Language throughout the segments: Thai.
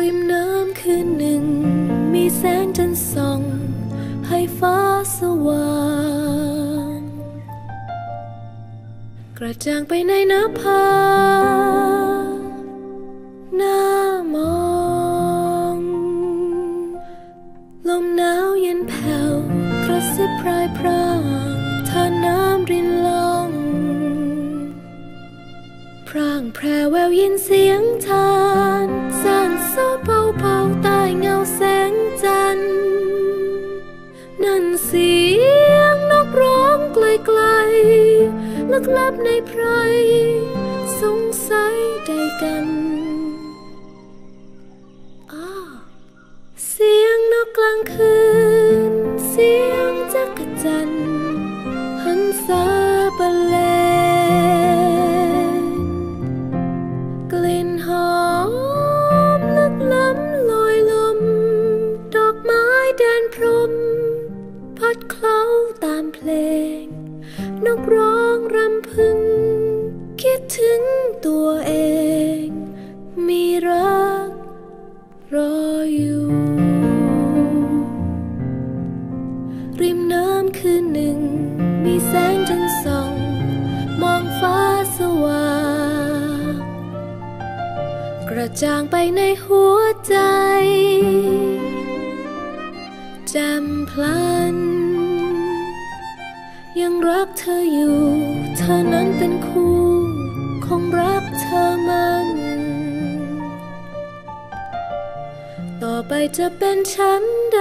ริมน้ำคืนหนึ่ง มีแสงจันส่อง ให้ฟ้าสว่าง กระจ่างไปในน้ำพาหน้ามอง ลมหนาวเย็นแผ่วกระซิบพรายพรางท่าน้ำรินลองพรางแพรแววยินเสียงทาน ซเบาเผาๆใต้เงาแสงจันทร์นั่นเสียงนกร้องไกลๆลึกลับในไพรสงสัยใดกันอ้าเสียงนกกลางคืน รออยู่ ริมน้ำคืนหนึ่ง มีแสงจันทร์ส่อง มองฟ้าสว่าง กระจ่างไปในหัวใจแจ่มพลัน ยังรักเธออยู่ เธอนั้นเป็นคู่ คงรักเธอ ไปจะเป็นฉันใด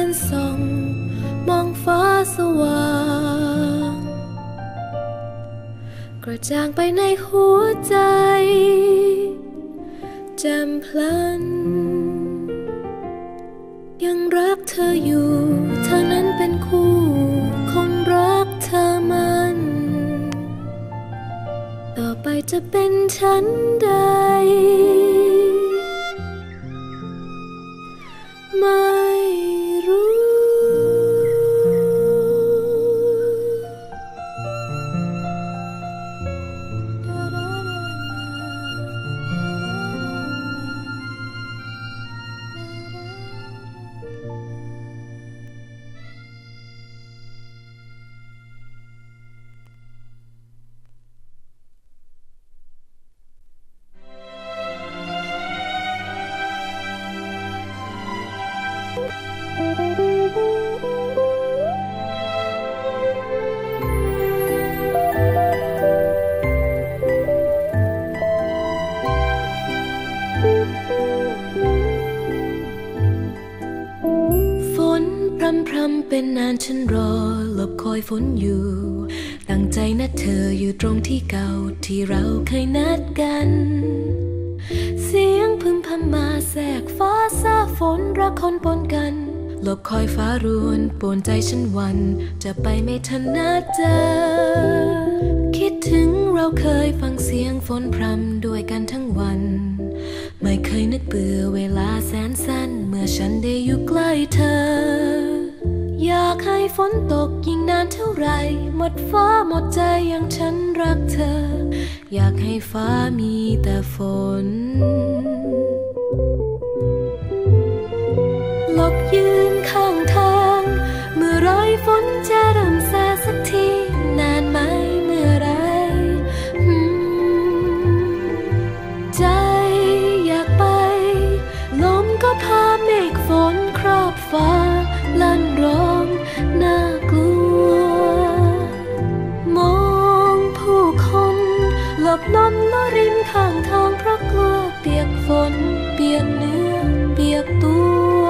ันส่องมองฟ้าสว่าง กระจ่างไปในหัวใจแจ่มพลัน ยังรักเธออยู่ เธอนั้นเป็นคู่คงรักเธอมัน ต่อไปจะเป็นฉันใด พรำพรำเป็นนานฉันรอหลบคอยฝนอยู่ ตั้งใจนัดเธออยู่ตรงที่เก่าที่เราเคยนัดกัน เสียงพึมพำมาแทรกฟ้าซาฝนรักคนปนกัน หลบคอยฟ้ารวนปวนใจฉันวัน จะไปไม่ทันนัดเจอ คิดถึงเราเคยฟังเสียงฝนพรำด้วยกันทั้งวัน ไม่เคยนึกเบื่อเวลาแสนสั้น เมื่อฉันได้อยู่ใกล้เธอ อยากให้ฝนตกยิ่งนานเท่าไร หมดฟ้าหมดใจอย่างฉันรักเธอ อยากให้ฟ้ามีแต่ฝน วมอนลบลนลริมข้างทางเพราะกลัวเปียกฝน เปียกเนื้อ เปียกตัว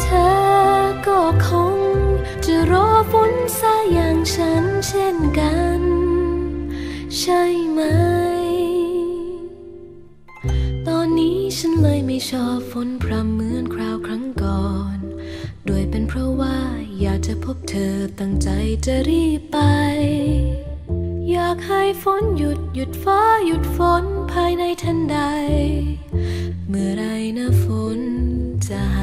เธอก็คงจะรอฝนซะอย่างฉันเช่นกัน ใช่ไหม ตอนนี้ฉันเลยไม่ชอบฝนพรำเหมือนคราวครั้งก่อนด้วยเป็นเพราะว่าอยากจะพบเธอตั้งใจจะรีบไป อยากให้ฝนหยุดหยุดฟ้าหยุดฝนภายในทันใด เมื่อไรนะฝนจะห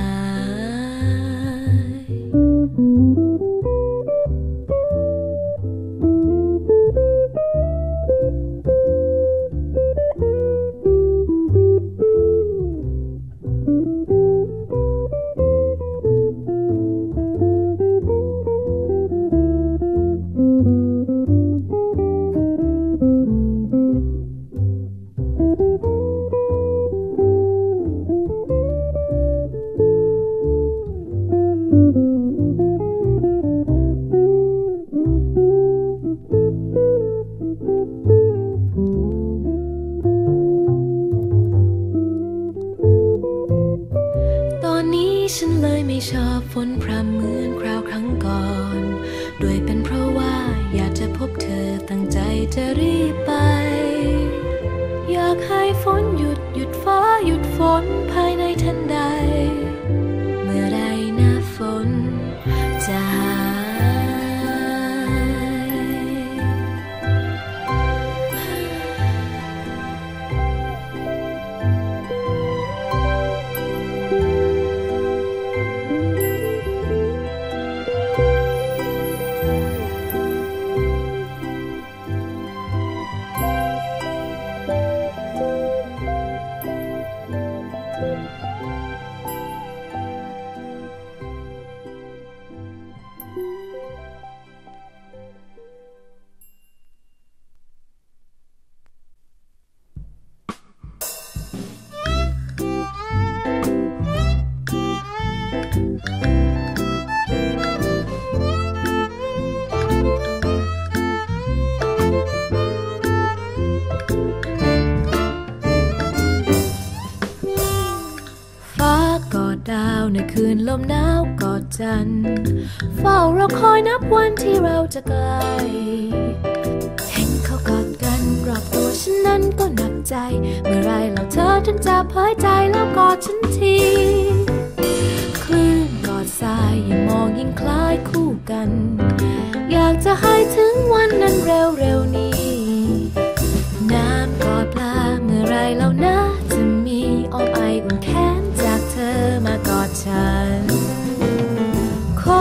จะรีบไป อยากให้ฝนหยุดหยุดฟ้าหยุดฝนภายในทันใด เฝ้าเราคอยนับวันที่เราจะไกลเห็นเขากอดกันรอบตัวฉันนั้นก็หนักใจ เมื่อไรเราเธอถึงจะเผยใจแล้วกอดฉันทีคลื่นกอดทรายยิ่งมองยิ่งคล้ายคู่กัน อยากจะให้ถึงวันนั้นเร็ว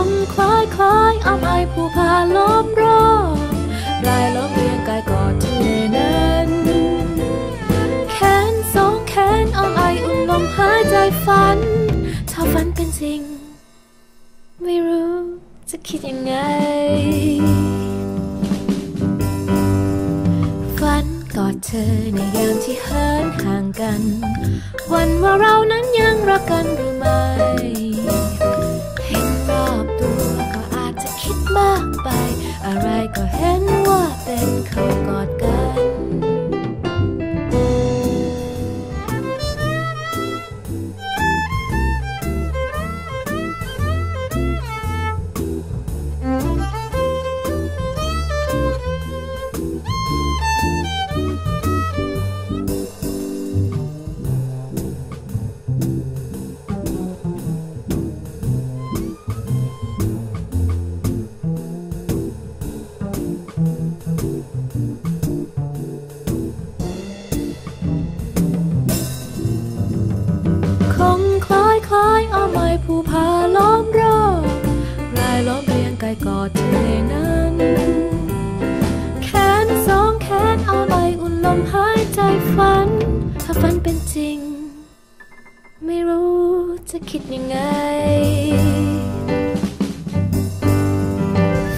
มคล้ายคล้ายอ้อมไอผู้พาล้อมรอบรายล้อมเรียงกายกอดทะเลนั้นแขนสองแขนอ้อมไออุ่นลมหายใจฝัน ถ้าฝันเป็นจริง ไม่รู้จะคิดยังไง ฝันกอดเธอในยามที่เหินห่างกัน วันว่าเรานั้นยังรักกันหรือไม่ กอดทะเลนั้น แขนสองแขนเอาไว้อุ่นลมหายใจฝัน ถ้าฝันเป็นจริง ไม่รู้จะคิดยังไง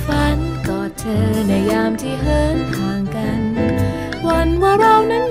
ฝันกอดเธอในยามที่เหินห่างกัน วันว่าเรานั้น